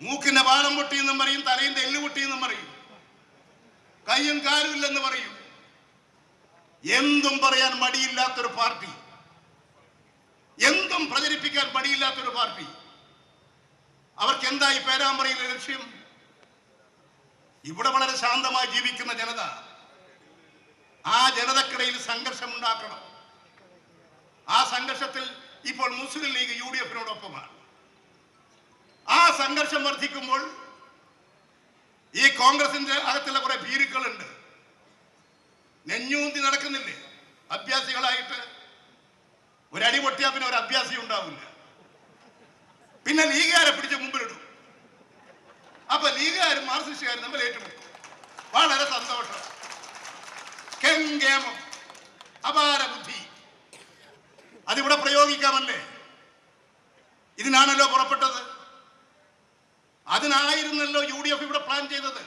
മൂക്കിന്റെ പാലം പൊട്ടിയെന്നും പറയും തലയിന്റെ എല്ല് പൊട്ടിയെന്നും പറയും. കയ്യും കാലും ഇല്ലെന്ന് പറയും. എന്തും പറയാൻ മടിയില്ലാത്തൊരു പാർട്ടി. എന്തും പ്രചരിപ്പിക്കാൻ മടിയില്ലാത്തൊരു പാർട്ടി. അവർക്ക് എന്തായി പേരാമ്പ്രയിലെ ലക്ഷ്യം? ഇവിടെ വളരെ ശാന്തമായി ജീവിക്കുന്ന ജനത ആ ജനതക്കിടയിൽ സംഘർഷം ഉണ്ടാക്കണം ആ സംഘർഷത്തിൽ ഇപ്പോൾ മുസ്ലിം ലീഗ് യു ഡി എഫിനോടൊപ്പമാണ്. സംഘർഷം വർദ്ധിക്കുമ്പോൾ ഈ കോൺഗ്രസിന്റെ അകത്തുള്ള കുറെ ഭീരുക്കളുണ്ട്. നെഞ്ഞൂന്തി നടക്കുന്നില്ലേ? അഭ്യാസികളായിട്ട് ഒരടി പൊട്ടിയാൽ പിന്നെ ഒരു അഭ്യാസി ഉണ്ടാവില്ല. പിന്നെ ലീഗുകാരെ പിടിച്ച് മുമ്പിലിടും. അപ്പൊ ലീഗുകാരും മാർസിസ്റ്റുകാരും തമ്മിൽ ഏറ്റുമുട്ടും. വളരെ സന്തോഷം. കെങ്കേമം. അപാര ബുദ്ധി. അതിവിടെ പ്രയോഗിക്കാമല്ലേ? ഇതിനാണല്ലോ പുറപ്പെട്ടത്. അതിനായിരുന്നല്ലോ യു ഡി എഫ് ഇവിടെ പ്ലാൻ ചെയ്തത്.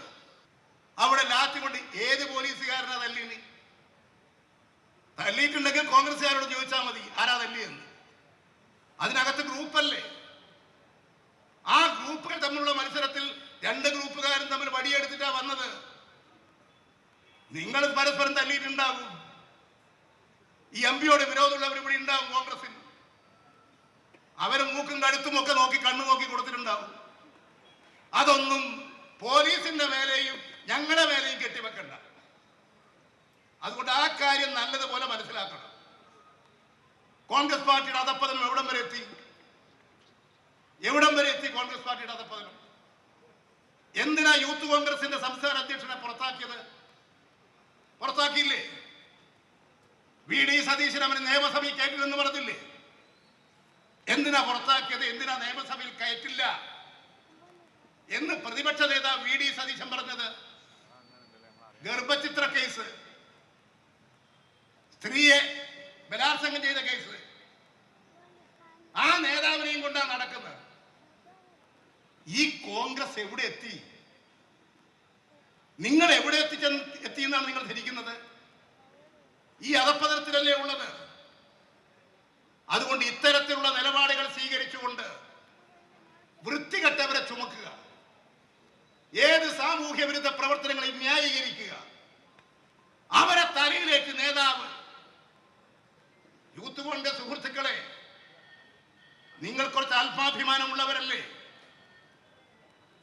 അവിടെ ലാത്തി കൊണ്ട് ഏത് പോലീസുകാരനാ തല്ലി തല്ലിയിട്ടുണ്ടെങ്കിൽ കോൺഗ്രസ്സുകാരോട് ചോദിച്ചാൽ മതി ആരാ തല്ലിയെന്ന്. അതിനകത്ത് ഗ്രൂപ്പല്ലേ? ആ ഗ്രൂപ്പുകൾ തമ്മിലുള്ള മത്സരത്തിൽ രണ്ട് ഗ്രൂപ്പുകാരും തമ്മിൽ വടിയെടുത്തിട്ടാ വന്നത്. നിങ്ങൾ പരസ്പരം തല്ലിയിട്ടുണ്ടാകും ഈ എം പിയോട് വിരോധമുള്ളവർ ഇവിടെ ഉണ്ടാകും കോൺഗ്രസിന് അവർ മൂക്കും കഴുത്തും ഒക്കെ നോക്കി കണ്ണു നോക്കി കൊടുത്തിട്ടുണ്ടാവും. അതൊന്നും പോലീസിന്റെ മേലെയും ഞങ്ങളുടെ മേലെയും കെട്ടിവെക്കണ്ട. അതുകൊണ്ട് ആ കാര്യം നല്ലതുപോലെ മനസ്സിലാക്കണം. കോൺഗ്രസ് പാർട്ടിയുടെ അധപ്പതനം എവിടം വരെ എത്തി? എവിടം വരെ എത്തി കോൺഗ്രസ് പാർട്ടിയുടെ അധപ്പതനം എന്തിനാ യൂത്ത് കോൺഗ്രസിന്റെ സംസ്ഥാന അധ്യക്ഷനെ പുറത്താക്കിയത്? പുറത്താക്കിയില്ലേ? വി ഡി സതീശൻ അവന് നിയമസഭയിൽ കയറ്റില്ലെന്ന് പറഞ്ഞില്ലേ? എന്തിനാ പുറത്താക്കിയത്? എന്തിനാ നിയമസഭയിൽ കയറ്റില്ല? എന്ന് പ്രതിപക്ഷ നേതാവ് വി ഡി സതീശൻ പറഞ്ഞത്. ഗർഭചിത്ര കേസ്. സ്ത്രീയെ ബലാത്സംഗം ചെയ്ത കേസ്. ആ നേതാവിനെയും കൊണ്ടാണ് നടക്കുന്നത്. ഈ കോൺഗ്രസ് എവിടെ എത്തി? നിങ്ങൾ എവിടെ എത്തിച്ചെന്ന് എത്തി എന്നാണ് നിങ്ങൾ ധരിക്കുന്നത്? ഈ അധപ്പതനത്തിലല്ലേ ഉള്ളത്? അതുകൊണ്ട് ഇത്തരത്തിലുള്ള നിലപാടുകൾ സ്വീകരിച്ചുകൊണ്ട് അല്പാഭിമാനമുള്ളവരല്ലേ?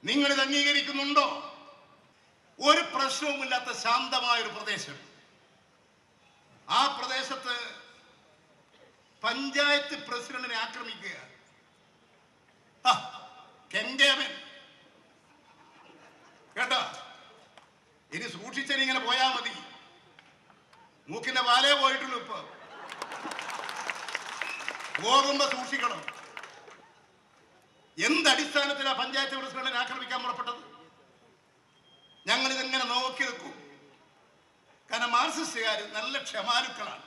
നിങ്ങൾ ഇത് അംഗീകരിക്കുന്നുണ്ടോ? ഒരു പ്രശ്നവുമില്ലാത്ത ശാന്തമായ ഒരു പ്രദേശം. ആ പ്രദേശത്ത് പഞ്ചായത്ത് പ്രസിഡന്റിനെ ആക്രമിക്കുക. കെങ്കേമൻ കേട്ടോ? ഇനി സൂക്ഷിച്ചിങ്ങനെ പോയാ മതി. മൂക്കിന്റെ വാലേ പോയിട്ടുള്ളൂ ഇപ്പൊ. പോകുമ്പോ സൂക്ഷിക്കണം. എന്ത് അടിസ്ഥാനത്തിലാ പഞ്ചായത്ത് പ്രസിഡന്റിനെ ആക്രമിക്കാൻ പുറപ്പെട്ടത്? ഞങ്ങൾ ഇതെങ്ങനെ നോക്കി നിൽക്കും? കാരണം മാർസിസ്റ്റുകാർ നല്ല ക്ഷമാലുക്കളാണ്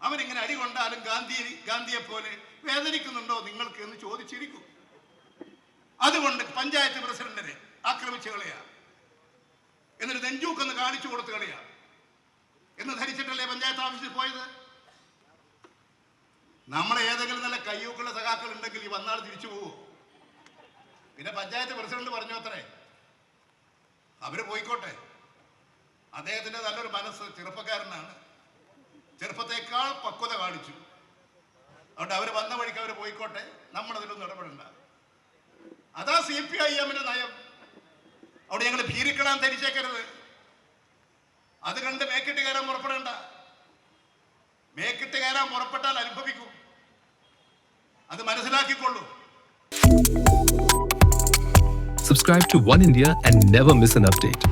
അവരിങ്ങനെ അടി കൊണ്ടാലും ഗാന്ധി ഗാന്ധിയെ പോലെ വേദനിക്കുന്നുണ്ടോ നിങ്ങൾക്ക് എന്ന് ചോദിച്ചിരിക്കും. അതുകൊണ്ട് പഞ്ചായത്ത് പ്രസിഡന്റിനെ ആക്രമിച്ചു കളയാ എന്നിട്ട് നെഞ്ചൂക്കൊന്ന് കാണിച്ചു കൊടുത്തു കളയാ എന്ന് ധരിച്ചിട്ടല്ലേ പഞ്ചായത്ത് ഓഫീസിൽ പോയത്? നമ്മളെ ഏതെങ്കിലും നല്ല കയ്യൂക്കുള്ള സഖാക്കൾ ഉണ്ടെങ്കിൽ ഈ വന്നാൾ തിരിച്ചു പോവോ. പിന്നെ പഞ്ചായത്ത് പ്രസിഡന്റ് പറഞ്ഞു അത്രേ. അവർ പോയിക്കോട്ടെ. അദ്ദേഹത്തിന്റെ നല്ലൊരു മനസ്സ് ചെറുപ്പക്കാരനാണ്. ചെറുപ്പത്തേക്കാൾ പക്വത കാണിച്ചു. അതുകൊണ്ട് അവർ വന്ന വഴിക്ക് അവർ പോയിക്കോട്ടെ. നമ്മളതിലൊന്നും ഇടപെടണ്ട. അതാ സി പി ഐ എമ്മിന്റെ നയം. അവിടെ ഞങ്ങൾ ഭീരിക്കണം ധരിച്ചേക്കരുത്. അത് കണ്ട് മേക്കിട്ട് കയറാൻ പുറപ്പെടേണ്ട. മേക്കിട്ട് കയറാൻ പുറപ്പെട്ടാൽ അനുഭവിക്കും. അത് മനസ്സിലാക്കിക്കൊള്ളൂ Subscribe to One India and never miss an update.